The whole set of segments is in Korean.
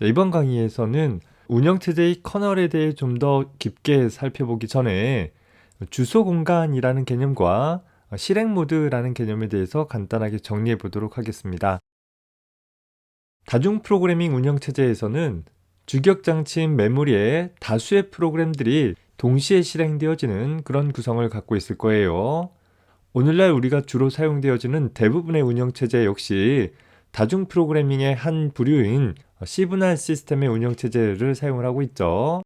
자, 이번 강의에서는 운영체제의 커널에 대해 좀 더 깊게 살펴보기 전에 주소 공간이라는 개념과 실행 모드라는 개념에 대해서 간단하게 정리해 보도록 하겠습니다. 다중 프로그래밍 운영 체제에서는 주격 장치인 메모리에 다수의 프로그램들이 동시에 실행되어지는 그런 구성을 갖고 있을 거예요. 오늘날 우리가 주로 사용되어지는 대부분의 운영 체제 역시 다중 프로그래밍의 한 부류인 시분할 시스템의 운영체제를 사용을 하고 있죠.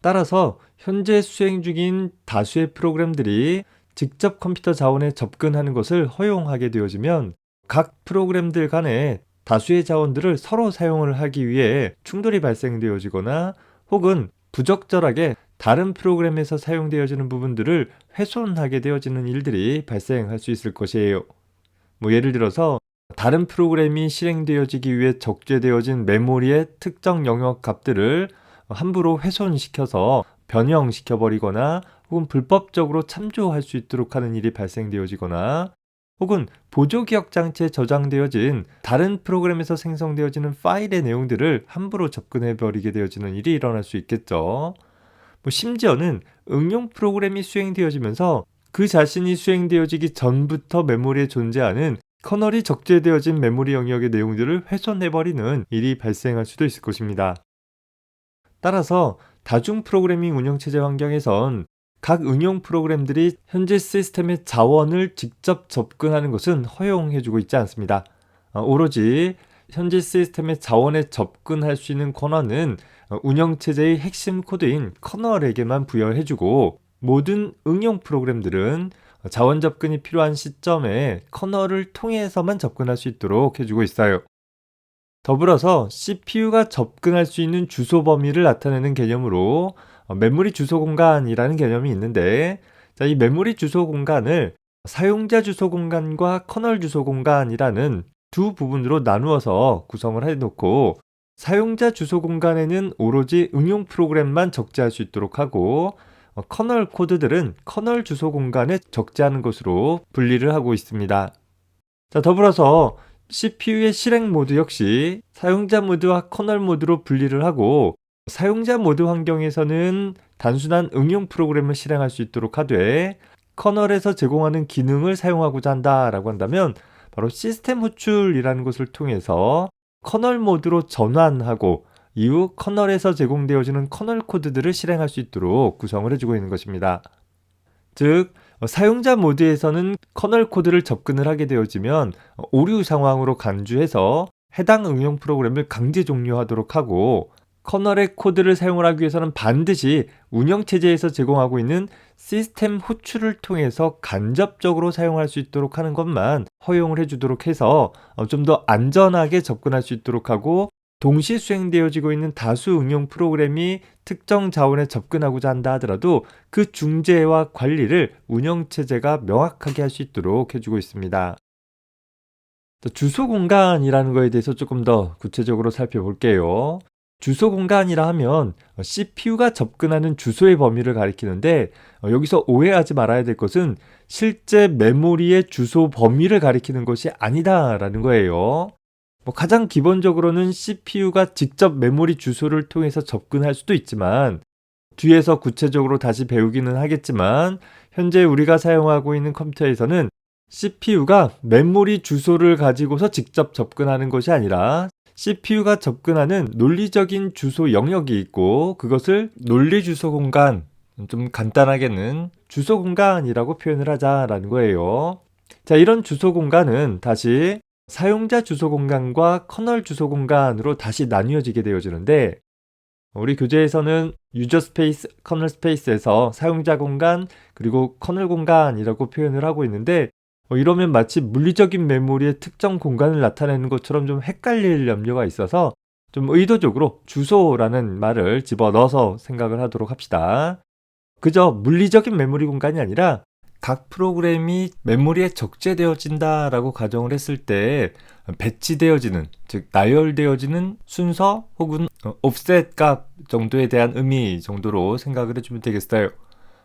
따라서 현재 수행 중인 다수의 프로그램들이 직접 컴퓨터 자원에 접근하는 것을 허용하게 되어지면 각 프로그램들 간에 다수의 자원들을 서로 사용을 하기 위해 충돌이 발생되어지거나 혹은 부적절하게 다른 프로그램에서 사용되어지는 부분들을 훼손하게 되어지는 일들이 발생할 수 있을 것이에요. 뭐 예를 들어서 다른 프로그램이 실행되어지기 위해 적재되어진 메모리의 특정 영역 값들을 함부로 훼손시켜서 변형시켜 버리거나 혹은 불법적으로 참조할 수 있도록 하는 일이 발생되어지거나 혹은 보조 기억 장치에 저장되어진 다른 프로그램에서 생성되어지는 파일의 내용들을 함부로 접근해 버리게 되어지는 일이 일어날 수 있겠죠. 뭐 심지어는 응용 프로그램이 수행되어지면서 그 자신이 수행되어지기 전부터 메모리에 존재하는 커널이 적재되어진 메모리 영역의 내용들을 훼손해버리는 일이 발생할 수도 있을 것입니다. 따라서 다중 프로그래밍 운영체제 환경에선 각 응용 프로그램들이 현재 시스템의 자원을 직접 접근하는 것은 허용해주고 있지 않습니다. 어, 오로지 현재 시스템의 자원에 접근할 수 있는 권한은 운영체제의 핵심 코드인 커널에게만 부여해주고 모든 응용 프로그램들은 자원 접근이 필요한 시점에 커널을 통해서만 접근할 수 있도록 해주고 있어요. 더불어서 CPU가 접근할 수 있는 주소 범위를 나타내는 개념으로 어, 메모리 주소 공간이라는 개념이 있는데 자, 이 메모리 주소 공간을 사용자 주소 공간과 커널 주소 공간이라는 두 부분으로 나누어서 구성을 해놓고 사용자 주소 공간에는 오로지 응용 프로그램만 적재할 수 있도록 하고 어, 커널 코드들은 커널 주소 공간에 적재하는 것으로 분리를 하고 있습니다. 자, 더불어서 CPU의 실행 모드 역시 사용자 모드와 커널 모드로 분리를 하고 사용자 모드 환경에서는 단순한 응용 프로그램을 실행할 수 있도록 하되 커널에서 제공하는 기능을 사용하고자 한다라고 한다면 바로 시스템 호출이라는 것을 통해서 커널 모드로 전환하고 이후 커널에서 제공되어지는 커널 코드들을 실행할 수 있도록 구성을 해주고 있는 것입니다. 즉, 사용자 모드에서는 커널 코드를 접근을 하게 되어지면 오류 상황으로 간주해서 해당 응용 프로그램을 강제 종료하도록 하고 커널의 코드를 사용을 하기 위해서는 반드시 운영체제에서 제공하고 있는 시스템 호출을 통해서 간접적으로 사용할 수 있도록 하는 것만 허용을 해주도록 해서 좀 더 안전하게 접근할 수 있도록 하고 동시 수행되어지고 있는 다수 응용 프로그램이 특정 자원에 접근하고자 한다 하더라도 그 중재와 관리를 운영체제가 명확하게 할 수 있도록 해주고 있습니다. 주소 공간이라는 것에 대해서 조금 더 구체적으로 살펴볼게요. 주소 공간이라 하면 CPU가 접근하는 주소의 범위를 가리키는데 어, 여기서 오해하지 말아야 될 것은 실제 메모리의 주소 범위를 가리키는 것이 아니다라는 거예요. 뭐 가장 기본적으로는 CPU가 직접 메모리 주소를 통해서 접근할 수도 있지만 뒤에서 구체적으로 다시 배우기는 하겠지만 현재 우리가 사용하고 있는 컴퓨터에서는 CPU가 메모리 주소를 가지고서 직접 접근하는 것이 아니라 CPU가 접근하는 논리적인 주소 영역이 있고 그것을 논리 주소 공간 좀 간단하게는 주소 공간이라고 표현을 하자라는 거예요. 자, 이런 주소 공간은 다시 사용자 주소 공간과 커널 주소 공간으로 다시 나뉘어지게 되어지는데 우리 교재에서는 유저 스페이스, 커널 스페이스에서 사용자 공간 그리고 커널 공간이라고 표현을 하고 있는데 어, 이러면 마치 물리적인 메모리의 특정 공간을 나타내는 것처럼 좀 헷갈릴 염려가 있어서 좀 의도적으로 주소라는 말을 집어넣어서 생각을 하도록 합시다. 그저 물리적인 메모리 공간이 아니라 각 프로그램이 메모리에 적재되어진다라고 가정을 했을 때 배치되어지는 즉 나열되어지는 순서 혹은 옵셋 값 정도에 대한 의미 정도로 생각을 해주면 되겠어요.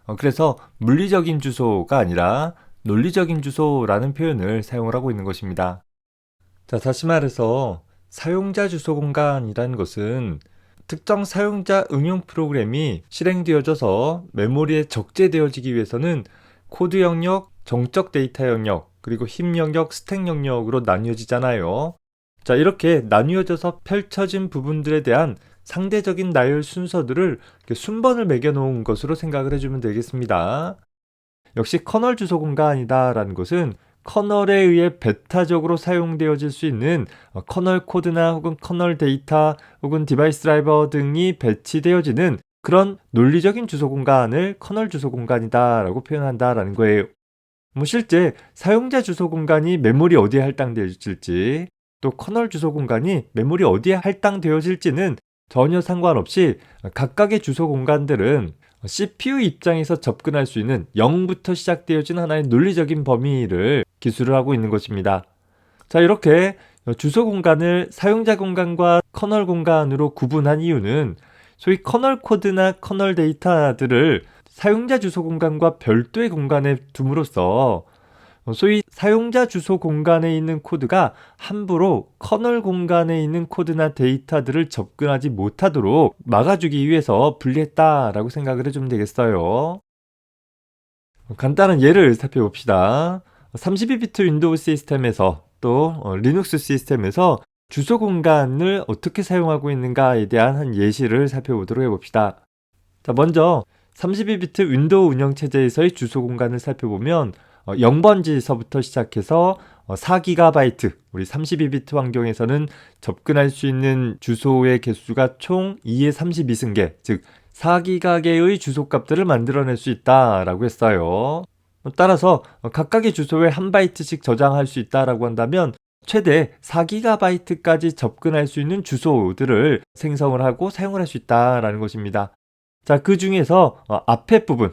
어, 그래서 물리적인 주소가 아니라 논리적인 주소라는 표현을 사용을 하고 있는 것입니다. 자, 다시 말해서 사용자 주소 공간이라는 것은 특정 사용자 응용 프로그램이 실행되어져서 메모리에 적재되어지기 위해서는 코드 영역, 정적 데이터 영역, 그리고 힘 영역, 스택 영역으로 나뉘어지잖아요. 자, 이렇게 나뉘어져서 펼쳐진 부분들에 대한 상대적인 나열 순서들을 순번을 매겨 놓은 것으로 생각을 해주면 되겠습니다. 역시 커널 주소 공간이다라는 것은 커널에 의해 베타적으로 사용되어질 수 있는 어, 커널 코드나 혹은 커널 데이터 혹은 디바이스 드라이버 등이 배치되어지는 그런 논리적인 주소 공간을 커널 주소 공간이다라고 표현한다라는 거예요. 뭐 실제 사용자 주소 공간이 메모리 어디에 할당되어질지 또 커널 주소 공간이 메모리 어디에 할당되어질지는 전혀 상관없이 각각의 주소 공간들은 CPU 입장에서 접근할 수 있는 0부터 시작되어진 하나의 논리적인 범위를 기술을 하고 있는 것입니다. 자, 이렇게 주소 공간을 사용자 공간과 커널 공간으로 구분한 이유는 소위 커널 코드나 커널 데이터들을 사용자 주소 공간과 별도의 공간에 둠으로써 소위 사용자 주소 공간에 있는 코드가 함부로 커널 공간에 있는 코드나 데이터들을 접근하지 못하도록 막아주기 위해서 분리했다라고 생각을 해주면 되겠어요. 간단한 예를 살펴봅시다. 32비트 윈도우 시스템에서 또 어, 리눅스 시스템에서 주소 공간을 어떻게 사용하고 있는가에 대한 한 예시를 살펴보도록 해봅시다. 자, 먼저 32비트 윈도우 운영체제에서의 주소 공간을 살펴보면 어, 0번지서부터 시작해서 어, 4GB, 우리 32비트 환경에서는 접근할 수 있는 주소의 개수가 총 2의 32승계, 즉 4기가계의 주소값들을 만들어낼 수 있다라고 했어요. 따라서 각각의 주소에 한 바이트씩 저장할 수 있다라고 한다면 최대 4기가바이트까지 접근할 수 있는 주소들을 생성을 하고 사용을 할 수 있다라는 것입니다. 자, 그 중에서 어, 앞에 부분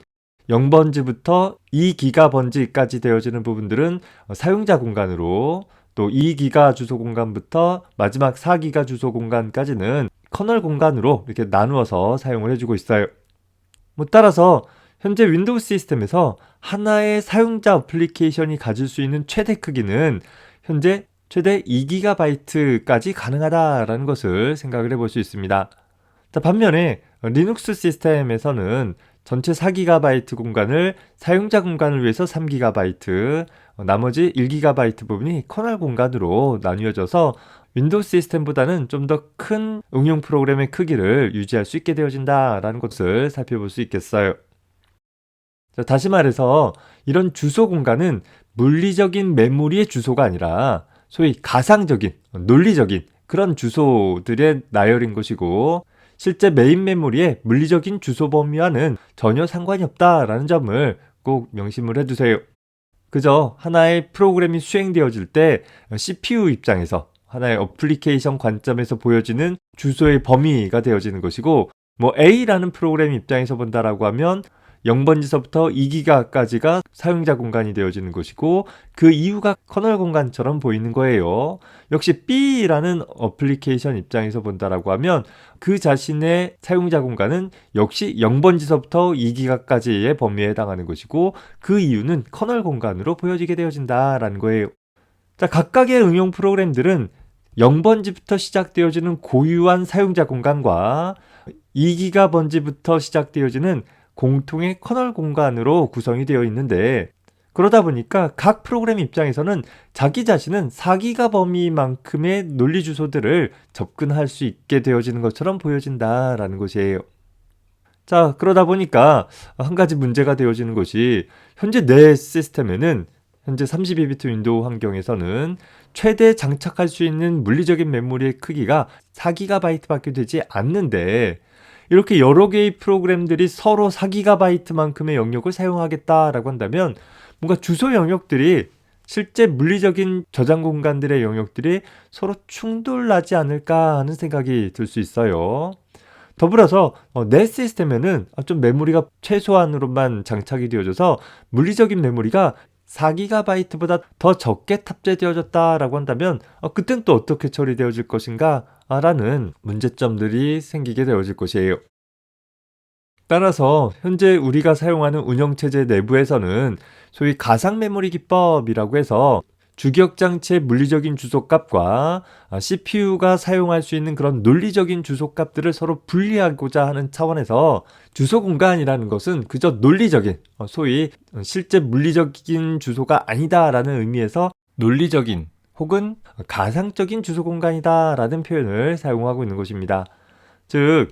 0번지부터 2기가 번지까지 되어지는 부분들은 어, 사용자 공간으로 또 2기가 주소 공간부터 마지막 4기가 주소 공간까지는 커널 공간으로 이렇게 나누어서 사용을 해주고 있어요. 뭐 따라서 현재 윈도우 시스템에서 하나의 사용자 어플리케이션이 가질 수 있는 최대 크기는 현재 최대 2GB까지 가능하다라는 것을 생각을 해볼 수 있습니다. 자, 반면에 리눅스 시스템에서는 전체 4GB 공간을 사용자 공간을 위해서 3GB, 나머지 1GB 부분이 커널 공간으로 나뉘어져서 윈도우 시스템보다는 좀 더 큰 응용 프로그램의 크기를 유지할 수 있게 되어진다라는 것을 살펴볼 수 있겠어요. 자, 다시 말해서 이런 주소 공간은 물리적인 메모리의 주소가 아니라 소위 가상적인, 논리적인 그런 주소들의 나열인 것이고 실제 메인 메모리의 물리적인 주소 범위와는 전혀 상관이 없다라는 점을 꼭 명심을 해두세요. 그저 하나의 프로그램이 수행되어질 때 CPU 입장에서 하나의 어플리케이션 관점에서 보여지는 주소의 범위가 되어지는 것이고 뭐 A라는 프로그램 입장에서 본다라고 하면 0번지서부터 2기가까지가 사용자 공간이 되어지는 것이고 그 이후가 커널 공간처럼 보이는 거예요. 역시 B라는 어플리케이션 입장에서 본다라고 하면 그 자신의 사용자 공간은 역시 0번지서부터 2기가까지의 범위에 해당하는 것이고 그 이유는 커널 공간으로 보여지게 되어진다라는 거예요. 자, 각각의 응용 프로그램들은 0번지부터 시작되어지는 고유한 사용자 공간과 2기가 번지부터 시작되어지는 공통의 커널 공간으로 구성이 되어 있는데 그러다 보니까 각 프로그램 입장에서는 자기 자신은 4기가 범위만큼의 논리 주소들을 접근할 수 있게 되어지는 것처럼 보여진다라는 것이에요. 자, 그러다 보니까 한 가지 문제가 되어지는 것이 현재 내 시스템에는 현재 32비트 윈도우 환경에서는 최대 장착할 수 있는 물리적인 메모리의 크기가 4GB밖에 되지 않는데 이렇게 여러 개의 프로그램들이 서로 4GB만큼의 영역을 사용하겠다라고 한다면 뭔가 주소 영역들이 실제 물리적인 저장 공간들의 영역들이 서로 충돌나지 않을까 하는 생각이 들 수 있어요. 더불어서 어, 내 시스템에는 좀 메모리가 최소한으로만 장착이 되어져서 물리적인 메모리가 4GB보다 더 적게 탑재되어졌다라고 한다면 어, 그땐 또 어떻게 처리되어질 것인가 라는 문제점들이 생기게 되어질 것이에요. 따라서 현재 우리가 사용하는 운영체제 내부에서는 소위 가상 메모리 기법이라고 해서 주기억 장치의 물리적인 주소값과 아, CPU가 사용할 수 있는 그런 논리적인 주소값들을 서로 분리하고자 하는 차원에서 주소 공간이라는 것은 그저 논리적인 어, 소위 실제 물리적인 주소가 아니다라는 의미에서 논리적인 혹은 가상적인 주소 공간이다 라는 표현을 사용하고 있는 것입니다. 즉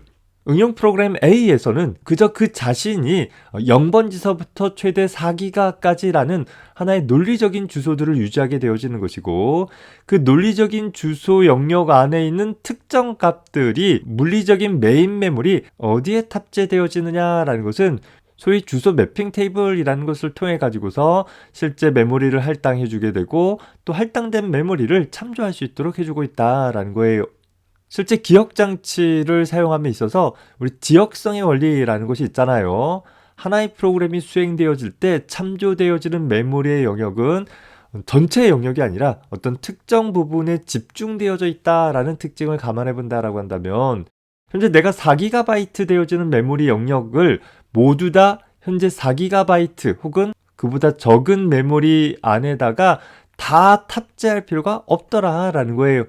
응용 프로그램 A에서는 그저 그 자신이 0번지서부터 최대 4기가까지라는 하나의 논리적인 주소들을 유지하게 되어지는 것이고 그 논리적인 주소 영역 안에 있는 특정 값들이 물리적인 메인 메모리 어디에 탑재되어지느냐라는 것은 소위 주소 매핑 테이블이라는 것을 통해 가지고서 실제 메모리를 할당해 주게 되고 또 할당된 메모리를 참조할 수 있도록 해주고 있다라는 거예요. 실제 기억 장치를 사용함에 있어서 우리 지역성의 원리라는 것이 있잖아요. 하나의 프로그램이 수행되어질 때 참조되어지는 메모리의 영역은 전체 영역이 아니라 어떤 특정 부분에 집중되어져 있다라는 특징을 감안해 본다라고 한다면 현재 내가 4GB 되어지는 메모리 영역을 모두 다 현재 4GB 혹은 그보다 적은 메모리 안에다가 다 탑재할 필요가 없더라라는 거예요.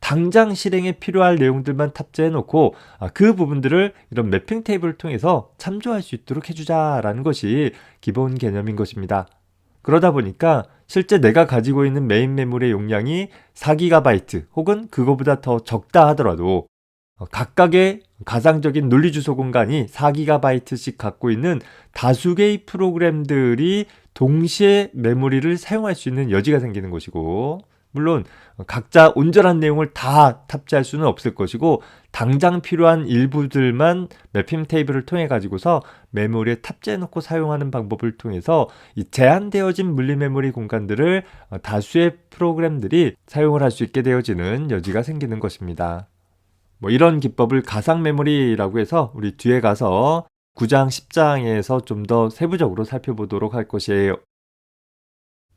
당장 실행에 필요할 내용들만 탑재해 놓고 아, 그 부분들을 이런 매핑 테이블을 통해서 참조할 수 있도록 해주자라는 것이 기본 개념인 것입니다. 그러다 보니까 실제 내가 가지고 있는 메인 메모리의 용량이 4GB 혹은 그거보다 더 적다 하더라도 어, 각각의 가상적인 논리 주소 공간이 4GB씩 갖고 있는 다수 개의 프로그램들이 동시에 메모리를 사용할 수 있는 여지가 생기는 것이고 물론 각자 온전한 내용을 다 탑재할 수는 없을 것이고 당장 필요한 일부들만 매핑 테이블을 통해 가지고서 메모리에 탑재해 놓고 사용하는 방법을 통해서 이 제한되어진 물리 메모리 공간들을 다수의 프로그램들이 사용을 할 수 있게 되어지는 여지가 생기는 것입니다. 뭐 이런 기법을 가상 메모리라고 해서 우리 뒤에 가서 9장, 10장에서 좀 더 세부적으로 살펴보도록 할 것이에요.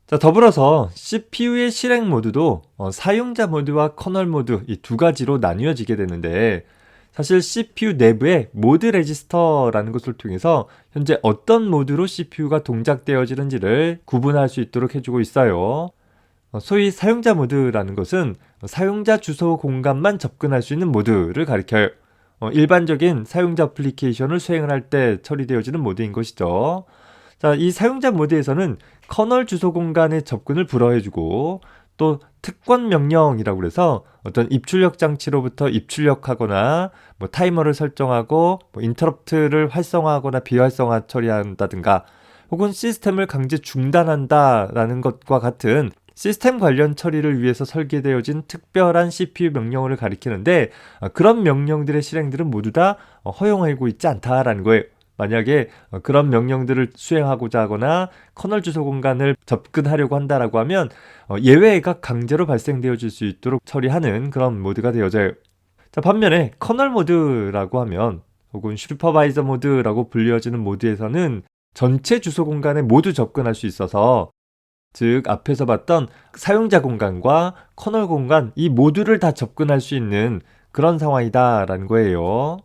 자, 더불어서 CPU의 실행 모드도 어, 사용자 모드와 커널 모드 이 두 가지로 나뉘어지게 되는데 사실 CPU 내부에 모드 레지스터라는 것을 통해서 현재 어떤 모드로 CPU가 동작되어지는지를 구분할 수 있도록 해주고 있어요. 어, 소위 사용자 모드라는 것은 사용자 주소 공간만 접근할 수 있는 모드를 가리켜요. 어, 일반적인 사용자 애플리케이션을 수행을 할 때 처리되어지는 모드인 것이죠. 자, 이 사용자 모드에서는 커널 주소 공간에 접근을 불허해주고 또 특권 명령이라고 그래서 어떤 입출력 장치로부터 입출력하거나 뭐 타이머를 설정하고 뭐 인터럽트를 활성화하거나 비활성화 처리한다든가 혹은 시스템을 강제 중단한다라는 것과 같은 시스템 관련 처리를 위해서 설계되어진 특별한 CPU 명령어를 가리키는데 아, 그런 명령들의 실행들은 모두 다 허용하고 있지 않다라는 거예요. 만약에 그런 명령들을 수행하고자 하거나 커널 주소 공간을 접근하려고 한다라고 하면 어, 예외가 강제로 발생되어 질 수 있도록 처리하는 그런 모드가 되어져요. 자, 반면에 커널 모드라고 하면 혹은 슈퍼바이저 모드라고 불리어지는 모드에서는 전체 주소 공간에 모두 접근할 수 있어서 즉 앞에서 봤던 사용자 공간과 커널 공간 이 모두를 다 접근할 수 있는 그런 상황이다라는 거예요.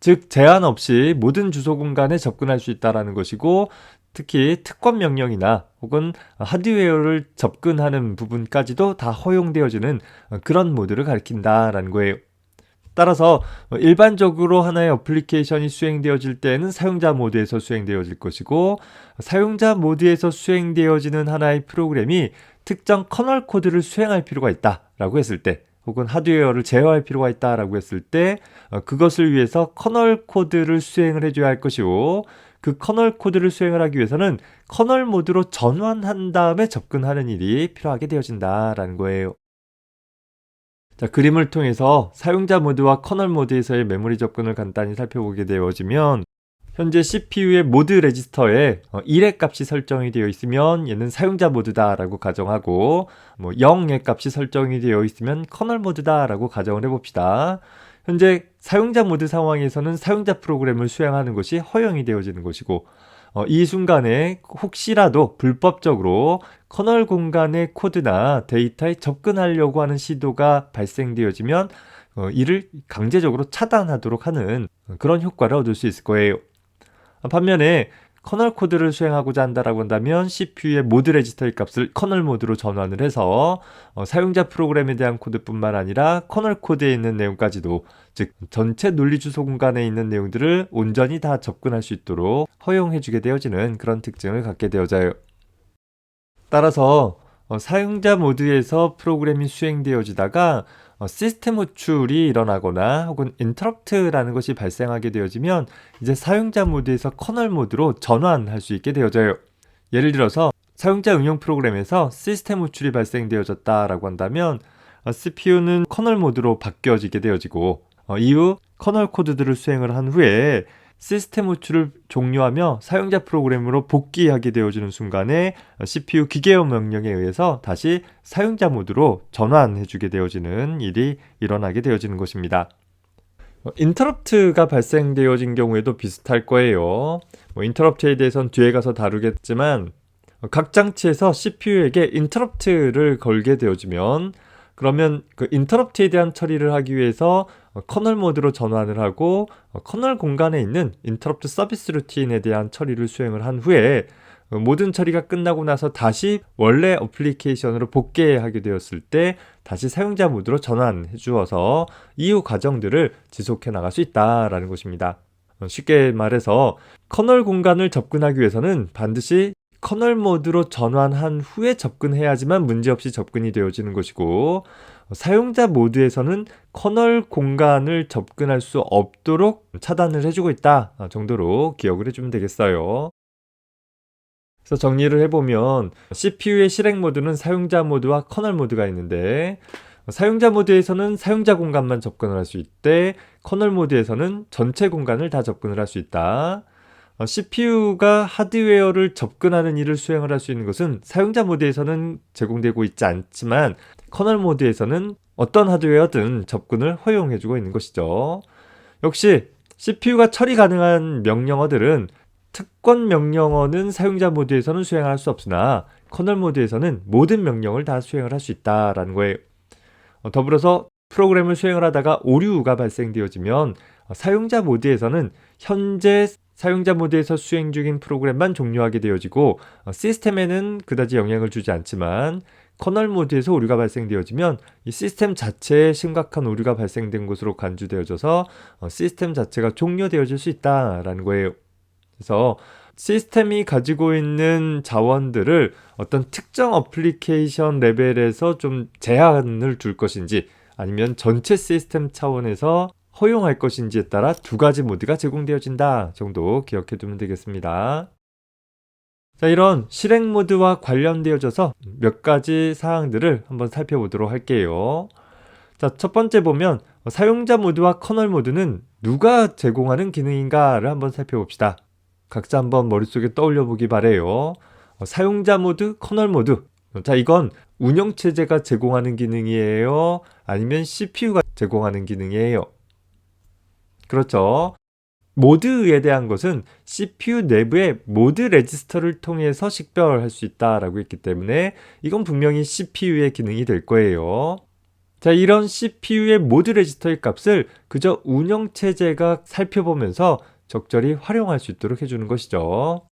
즉 제한 없이 모든 주소 공간에 접근할 수 있다라는 것이고 특히 특권 명령이나 혹은 하드웨어를 접근하는 부분까지도 다 허용되어지는 그런 모드를 가리킨다라는 거예요. 따라서 일반적으로 하나의 어플리케이션이 수행되어질 때는 사용자 모드에서 수행되어질 것이고 사용자 모드에서 수행되어지는 하나의 프로그램이 특정 커널 코드를 수행할 필요가 있다라고 했을 때 혹은 하드웨어를 제어할 필요가 있다라고 했을 때 어, 그것을 위해서 커널 코드를 수행을 해줘야 할 것이고 그 커널 코드를 수행을 하기 위해서는 커널 모드로 전환한 다음에 접근하는 일이 필요하게 되어진다라는 거예요. 자, 그림을 통해서 사용자 모드와 커널 모드에서의 메모리 접근을 간단히 살펴보게 되어지면 현재 CPU의 모드 레지스터에 1의 어, 값이 설정이 되어 있으면 얘는 사용자 모드다라고 가정하고 뭐 0의 값이 설정이 되어 있으면 커널 모드다라고 가정을 해봅시다. 현재 사용자 모드 상황에서는 사용자 프로그램을 수행하는 것이 허용이 되어지는 것이고 어, 이 순간에 혹시라도 불법적으로 커널 공간의 코드나 데이터에 접근하려고 하는 시도가 발생되어지면 어, 이를 강제적으로 차단하도록 하는 그런 효과를 얻을 수 있을 거예요. 반면에 커널 코드를 수행하고자 한다라고 한다면 CPU의 모드 레지스터의 값을 커널 모드로 전환을 해서 어, 사용자 프로그램에 대한 코드뿐만 아니라 커널 코드에 있는 내용까지도 즉 전체 논리 주소 공간에 있는 내용들을 온전히 다 접근할 수 있도록 허용해 주게 되어지는 그런 특징을 갖게 되어져요. 따라서 어, 사용자 모드에서 프로그램이 수행되어지다가 어, 시스템 호출이 일어나거나 혹은 인터럽트라는 것이 발생하게 되어지면 이제 사용자 모드에서 커널 모드로 전환할 수 있게 되어져요. 예를 들어서 사용자 응용 프로그램에서 시스템 호출이 발생되어졌다라고 한다면 어, CPU는 커널 모드로 바뀌어지게 되어지고 어, 이후 커널 코드들을 수행을 한 후에 시스템 호출을 종료하며 사용자 프로그램으로 복귀하게 되어지는 순간에 CPU 기계어 명령에 의해서 다시 사용자 모드로 전환해주게 되어지는 일이 일어나게 되어지는 것입니다. 어, 인터럽트가 발생되어진 경우에도 비슷할 거예요. 뭐 인터럽트에 대해서는 뒤에 가서 다루겠지만 어, 각 장치에서 CPU에게 인터럽트를 걸게 되어지면 그러면 그 인터럽트에 대한 처리를 하기 위해서 어, 커널 모드로 전환을 하고 어, 커널 공간에 있는 인터럽트 서비스 루틴에 대한 처리를 수행을 한 후에 어, 모든 처리가 끝나고 나서 다시 원래 어플리케이션으로 복귀하게 되었을 때 다시 사용자 모드로 전환해 주어서 이후 과정들을 지속해 나갈 수 있다라는 것입니다. 쉽게 말해서 커널 공간을 접근하기 위해서는 반드시 커널 모드로 전환한 후에 접근해야지만 문제없이 접근이 되어지는 것이고 사용자 모드에서는 커널 공간을 접근할 수 없도록 차단을 해주고 있다 정도로 기억을 해주면 되겠어요. 그래서 정리를 해보면 CPU의 실행 모드는 사용자 모드와 커널 모드가 있는데 사용자 모드에서는 사용자 공간만 접근을 할 수 있대 커널 모드에서는 전체 공간을 다 접근을 할 수 있다. CPU가 하드웨어를 접근하는 일을 수행을 할 수 있는 것은 사용자 모드에서는 제공되고 있지 않지만 커널 모드에서는 어떤 하드웨어든 접근을 허용해주고 있는 것이죠. 역시 CPU가 처리 가능한 명령어들은 특권 명령어는 사용자 모드에서는 수행할 수 없으나 커널 모드에서는 모든 명령을 다 수행을 할 수 있다라는 거예요. 어, 더불어서 프로그램을 수행을 하다가 오류가 발생되어지면 어, 사용자 모드에서는 현재 사용자 모드에서 수행 중인 프로그램만 종료하게 되어지고 어, 시스템에는 그다지 영향을 주지 않지만 커널 모드에서 오류가 발생되어지면 이 시스템 자체에 심각한 오류가 발생된 것으로 간주되어져서 어, 시스템 자체가 종료되어질 수 있다라는 거예요. 그래서 시스템이 가지고 있는 자원들을 어떤 특정 어플리케이션 레벨에서 좀 제한을 줄 것인지 아니면 전체 시스템 차원에서 허용할 것인지에 따라 두 가지 모드가 제공되어진다 정도 기억해 두면 되겠습니다. 자, 이런 실행 모드와 관련되어져서 몇 가지 사항들을 한번 살펴보도록 할게요. 자, 첫 번째 보면 사용자 모드와 커널 모드는 누가 제공하는 기능인가를 한번 살펴봅시다. 각자 한번 머릿속에 떠올려 보기 바래요. 사용자 모드, 커널 모드. 자, 이건 운영체제가 제공하는 기능이에요? 아니면 CPU가 제공하는 기능이에요? 그렇죠. 모드에 대한 것은 CPU 내부의 모드 레지스터를 통해서 식별할 수 있다라고 했기 때문에 이건 분명히 CPU의 기능이 될 거예요. 자, 이런 CPU의 모드 레지스터의 값을 그저 운영 체제가 살펴보면서 적절히 활용할 수 있도록 해주는 것이죠.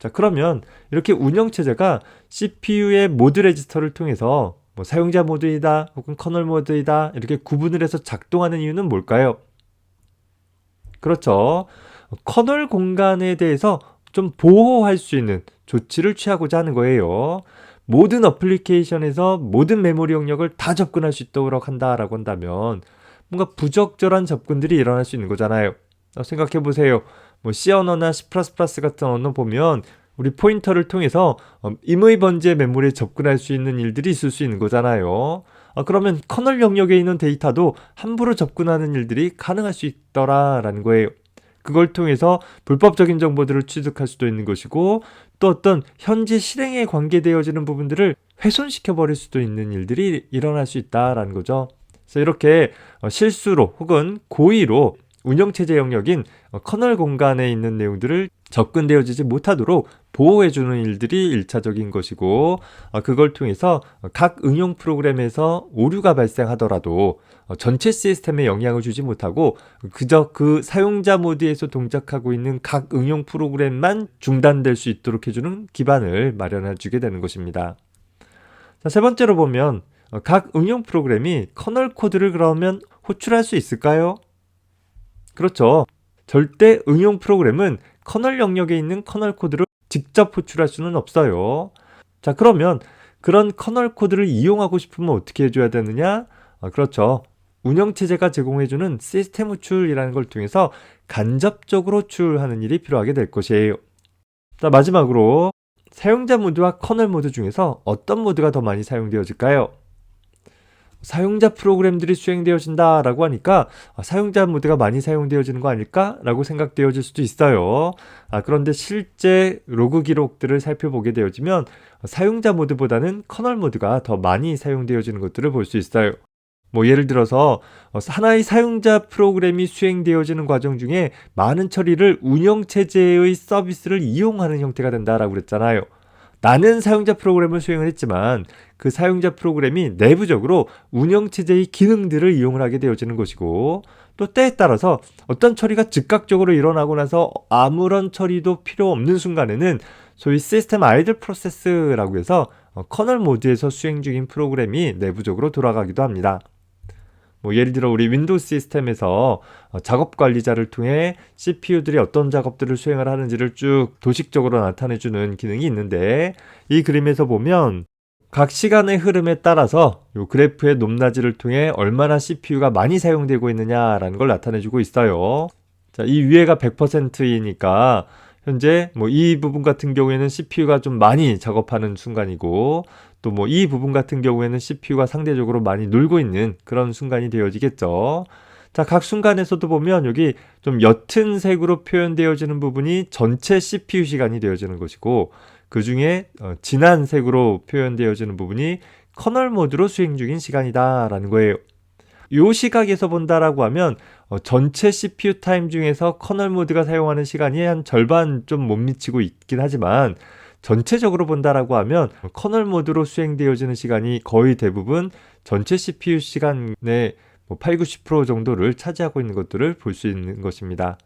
자, 그러면 이렇게 운영 체제가 CPU의 모드 레지스터를 통해서 뭐 사용자 모드이다 혹은 커널 모드이다 이렇게 구분을 해서 작동하는 이유는 뭘까요? 그렇죠. 커널 공간에 대해서 좀 보호할 수 있는 조치를 취하고자 하는 거예요. 모든 어플리케이션에서 모든 메모리 영역을 다 접근할 수 있도록 한다라고 한다면 뭔가 부적절한 접근들이 일어날 수 있는 거잖아요. 어, 생각해 보세요. 뭐 C 언어나 C++ 같은 언어 보면 우리 포인터를 통해서 어, 임의 번지의 메모리에 접근할 수 있는 일들이 있을 수 있는 거잖아요. 아, 그러면 커널 영역에 있는 데이터도 함부로 접근하는 일들이 가능할 수 있더라라는 거예요. 그걸 통해서 불법적인 정보들을 취득할 수도 있는 것이고 또 어떤 현재 실행에 관계되어지는 부분들을 훼손시켜 버릴 수도 있는 일들이 일어날 수 있다라는 거죠. 그래서 이렇게 어, 실수로 혹은 고의로 운영체제 영역인 어, 커널 공간에 있는 내용들을 접근되어지지 못하도록 보호해주는 일들이 일차적인 것이고 어, 그걸 통해서 각 응용 프로그램에서 오류가 발생하더라도 어, 전체 시스템에 영향을 주지 못하고 그저 그 사용자 모드에서 동작하고 있는 각 응용 프로그램만 중단될 수 있도록 해주는 기반을 마련해 주게 되는 것입니다. 자, 세 번째로 보면 어, 각 응용 프로그램이 커널 코드를 그러면 호출할 수 있을까요? 그렇죠. 절대 응용 프로그램은 커널 영역에 있는 커널 코드를 직접 호출할 수는 없어요. 자, 그러면 그런 커널 코드를 이용하고 싶으면 어떻게 해줘야 되느냐? 아, 그렇죠. 운영체제가 제공해주는 시스템 호출이라는 걸 통해서 간접적으로 호출하는 일이 필요하게 될 것이에요. 자, 마지막으로 사용자 모드와 커널 모드 중에서 어떤 모드가 더 많이 사용되어질까요? 사용자 프로그램들이 수행되어진다라고 하니까 아, 사용자 모드가 많이 사용되어지는 거 아닐까라고 생각되어질 수도 있어요. 아, 그런데 실제 로그 기록들을 살펴보게 되어지면 사용자 모드보다는 커널 모드가 더 많이 사용되어지는 것들을 볼 수 있어요. 뭐 예를 들어서 어, 하나의 사용자 프로그램이 수행되어지는 과정 중에 많은 처리를 운영 체제의 서비스를 이용하는 형태가 된다라고 그랬잖아요. 나는 사용자 프로그램을 수행을 했지만 그 사용자 프로그램이 내부적으로 운영 체제의 기능들을 이용을 하게 되어지는 것이고 또 때에 따라서 어떤 처리가 즉각적으로 일어나고 나서 아무런 처리도 필요 없는 순간에는 소위 시스템 아이들 프로세스라고 해서 어, 커널 모드에서 수행 중인 프로그램이 내부적으로 돌아가기도 합니다. 뭐 예를 들어 우리 윈도우 시스템에서 어, 작업 관리자를 통해 CPU들이 어떤 작업들을 수행을 하는지를 쭉 도식적으로 나타내주는 기능이 있는데 이 그림에서 보면 각 시간의 흐름에 따라서 이 그래프의 높낮이를 통해 얼마나 CPU가 많이 사용되고 있느냐라는 걸 나타내주고 있어요. 자, 이 위에가 100%이니까 현재 뭐 이 부분 같은 경우에는 CPU가 좀 많이 작업하는 순간이고 또 뭐 이 부분 같은 경우에는 CPU가 상대적으로 많이 놀고 있는 그런 순간이 되어지겠죠. 자, 각 순간에서도 보면 여기 좀 옅은 색으로 표현되어지는 부분이 전체 CPU 시간이 되어지는 것이고 그 중에 어, 진한 색으로 표현되어지는 부분이 커널 모드로 수행 중인 시간이다라는 거예요. 요 시각에서 본다라고 하면 어, 전체 CPU 타임 중에서 커널 모드가 사용하는 시간이 한 절반 좀 못 미치고 있긴 하지만 전체적으로 본다라고 하면 커널 모드로 수행되어지는 시간이 거의 대부분 전체 CPU 시간의 뭐 8, 90% 정도를 차지하고 있는 것들을 볼 수 있는 것입니다.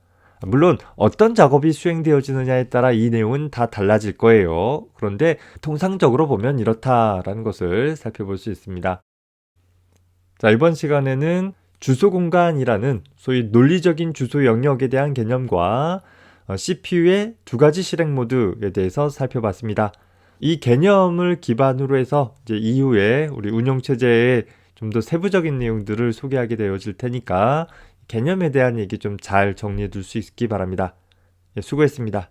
물론 어떤 작업이 수행되어지느냐에 따라 이 내용은 다 달라질 거예요. 그런데 통상적으로 보면 이렇다라는 것을 살펴볼 수 있습니다. 자, 이번 시간에는 주소 공간이라는 소위 논리적인 주소 영역에 대한 개념과 CPU의 두 가지 실행 모드에 대해서 살펴봤습니다. 이 개념을 기반으로 해서 이제 이후에 우리 운영 체제의 좀 더 세부적인 내용들을 소개하게 되어질 테니까 개념에 대한 얘기 좀 잘 정리해 둘 수 있기 바랍니다. 예, 수고했습니다.